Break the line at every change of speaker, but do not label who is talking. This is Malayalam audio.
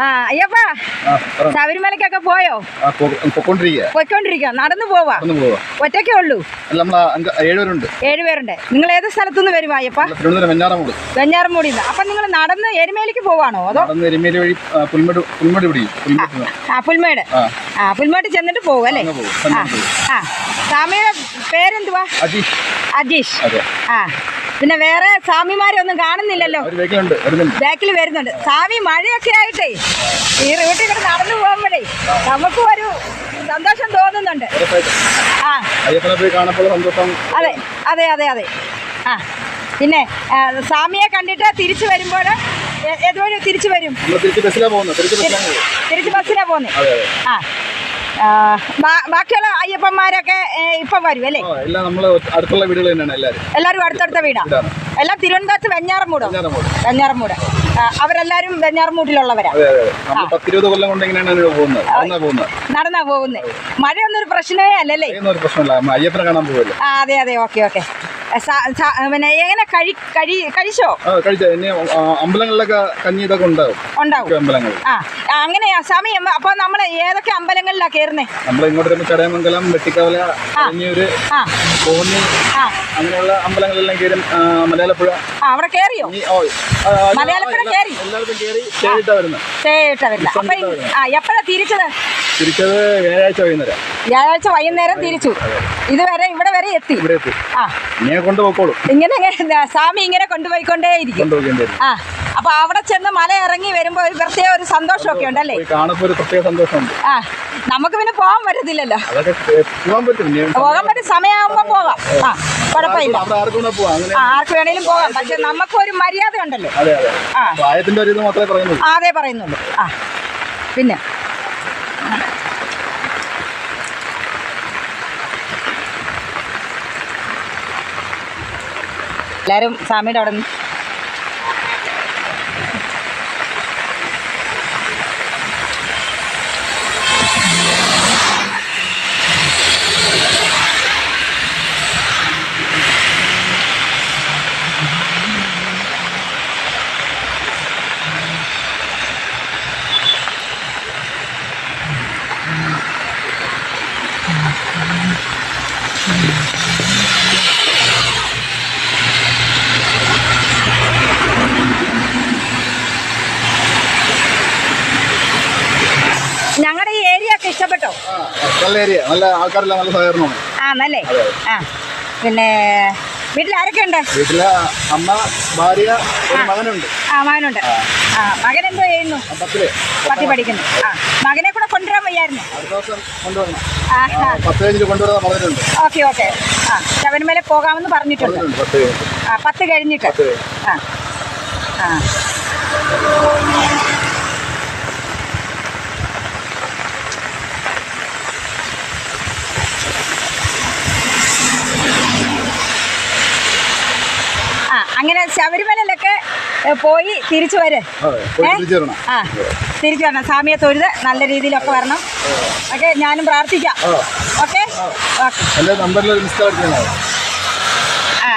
ആ അയ്യപ്പ ശബരിമലക്കൊക്കെ പോയോ? പോയിക്കൊണ്ടിരിക്കുക നടന്നു പോവാ?
പോവാ.
ഒറ്റയ്ക്കേ ഉള്ളൂ?
ഏഴുപേരുണ്ട്.
നിങ്ങൾ ഏത് സ്ഥലത്തുനിന്ന് വരും അയ്യപ്പ?
വെഞ്ഞാറമൂടി.
അപ്പൊ നിങ്ങൾ നടന്ന് എരുമേലിക്ക് പോവാണോ അതോ?
ആ, പുൽമേട്
ആ പുൽമേട്. ചെന്നിട്ട് പോകും അല്ലേ? ആ സ്വാമിയുടെ പേരെന്തുവാ?
അജീഷ്.
അജീഷ്. ആ. പിന്നെ വേറെ സ്വാമിമാരൊന്നും കാണുന്നില്ലല്ലോ. ബാക്കിൽ വരുന്നുണ്ട്. സ്വാമി മഴയൊക്കെ ആയിട്ടേ. ഈ റൂട്ടിൽ കൂടെ നടന്നു പോകുമ്പോഴേ നമുക്കും ഒരു സന്തോഷം തോന്നുന്നുണ്ട്. ആ. അതെ അതെ അതെ അതെ. ആ. പിന്നെ സ്വാമിയെ കണ്ടിട്ട് തിരിച്ചു വരുമ്പോൾ ഏതുവഴി തിരിച്ചു വരും?
തിരിച്ചു ബസ്സിലാണ് പോകുന്നത്.
ആ. ബാക്കിയുള്ള അയ്യപ്പന്മാരൊക്കെ ഇപ്പൊ വരും അല്ലേ?
അടുത്തുള്ള വീടുകൾ തന്നെയാണ് എല്ലാവരും.
എല്ലാവരും അടുത്തടുത്ത വീടാ?
വീടാണ്.
എല്ലാം തിരുവനന്തപുരത്ത് വെഞ്ഞാറമൂടോ?
വെഞ്ഞാറമൂട്.
അവരെല്ലാരും വെഞ്ഞാറമൂട്ടിലുള്ളവരാ?
കൊല്ലം കൊണ്ട് നടന്നാ പോകുന്നത്?
മഴ പോകുന്നത്. മഴയൊന്നും ഒരു പ്രശ്നമേ അല്ലല്ലേ?
അയ്യപ്പനെ കാണാൻ പോകുമല്ലോ
അതെ അതെ. Okay okay. പിന്നെ എങ്ങനെ കഴി കഴി കഴിച്ചോ?
അമ്പലങ്ങളിലൊക്കെ കഞ്ഞി ഇതൊക്കെ ഉണ്ടാവും.
ഉണ്ടാവും. ആ അങ്ങനെ സമയം അപ്പൊ നമ്മൾ ഏതൊക്കെ അമ്പലങ്ങളിലാ കയറുന്നേ
നമ്മൾ ഇങ്ങോട്ട് ചടയമംഗലം വെട്ടിക്കവല കഞ്ഞൂര്
ആ.
കോന്നി അങ്ങനെയുള്ള അമ്പലങ്ങളെല്ലാം കയറും മലയാളപ്പുഴ.
ആ, അവിടെ കയറിയോ മലയാളപ്പുഴ കയറി?
എല്ലായിടത്തും കയറി സ്റ്റേജിട്ടാ വരുന്നത്.
ചേട്ടാ വരില്ല അപ്പൊ എപ്പോഴാ തിരിച്ചത്?
തിരിച്ചത് വ്യാഴാഴ്ച വൈകുന്നേരം.
വ്യാഴാഴ്ച വൈകുന്നേരം തിരിച്ചു. ഇതുവരെ ഇവിടെ വരെ എത്തി.
ഇവിടെ എത്തി.
ആ.
ഇങ്ങനെ കൊണ്ടുപോയിക്കോളൂ
ഇങ്ങനെ സ്വാമി ഇങ്ങനെ കൊണ്ടുപോയിക്കൊണ്ടേയിരിക്കും ആ. അപ്പൊ അവിടെ ചെന്ന് മല ഇറങ്ങി വരുമ്പോ ഒരു പ്രത്യേക ഒരു സന്തോഷമൊക്കെ ഉണ്ടല്ലേ
കാണുമ്പോൾ ഒരു പ്രത്യേക സന്തോഷമുണ്ട്.
ആ. നമുക്ക് പിന്നെ പോകാൻ പറ്റത്തില്ലല്ലോ.
പോകാൻ പറ്റും.
പോകാൻ പറ്റും. സമയമാകുമ്പോ പോകാം. ആ. കുഴപ്പമില്ല.
ആർക്കും
വേണേലും പോകാം. പക്ഷെ നമുക്ക് ഒരു മര്യാദ ഉണ്ടല്ലോ ആ, അതേ പറയുന്നുള്ളൂ. ആ. പിന്നെ? എല്ലാവരും സ്വാമിയുടെ അവിടെ നിന്ന്. ഞങ്ങളുടെ ഈ ഏരിയ ഒക്കെ ഇഷ്ടപ്പെട്ടോ?
നല്ല ഏരിയ നല്ല ആൾക്കാരെല്ലാം നല്ല സഹകരണമാണ്.
ആ നല്ലേ ആ പിന്നെ വീട്ടിൽ ആരൊക്കെ ഉണ്ട്?
വീട്ടിൽ അമ്മ ഭാര്യ മകനുണ്ട്.
ആ മകനുണ്ട്. ആ. മകൻ എന്തോ ചെയ്യുന്നു? പത്തി പഠിക്കുന്നു. ആ മകനെ കൂടെ കൊണ്ടുവരാൻ വയ്യായിരുന്നു? Okay okay. ആ ശബരിമല പോകാമെന്ന് പറഞ്ഞിട്ടുണ്ട്. ആ പത്ത് കഴിഞ്ഞിട്ട്. ആ ആ. അങ്ങനെ ശബരിമലയിലൊക്കെ പോയി തിരിച്ചു വരെ. ആ തിരിച്ചു വരണം. സ്വാമിയെ തൊഴുത് നല്ല രീതിയിലൊക്കെ വരണം. ഓക്കെ ഞാനും പ്രാർത്ഥിക്കാം. ഓക്കെ? ഓക്കെ.
നമ്പറിൽ
ആ,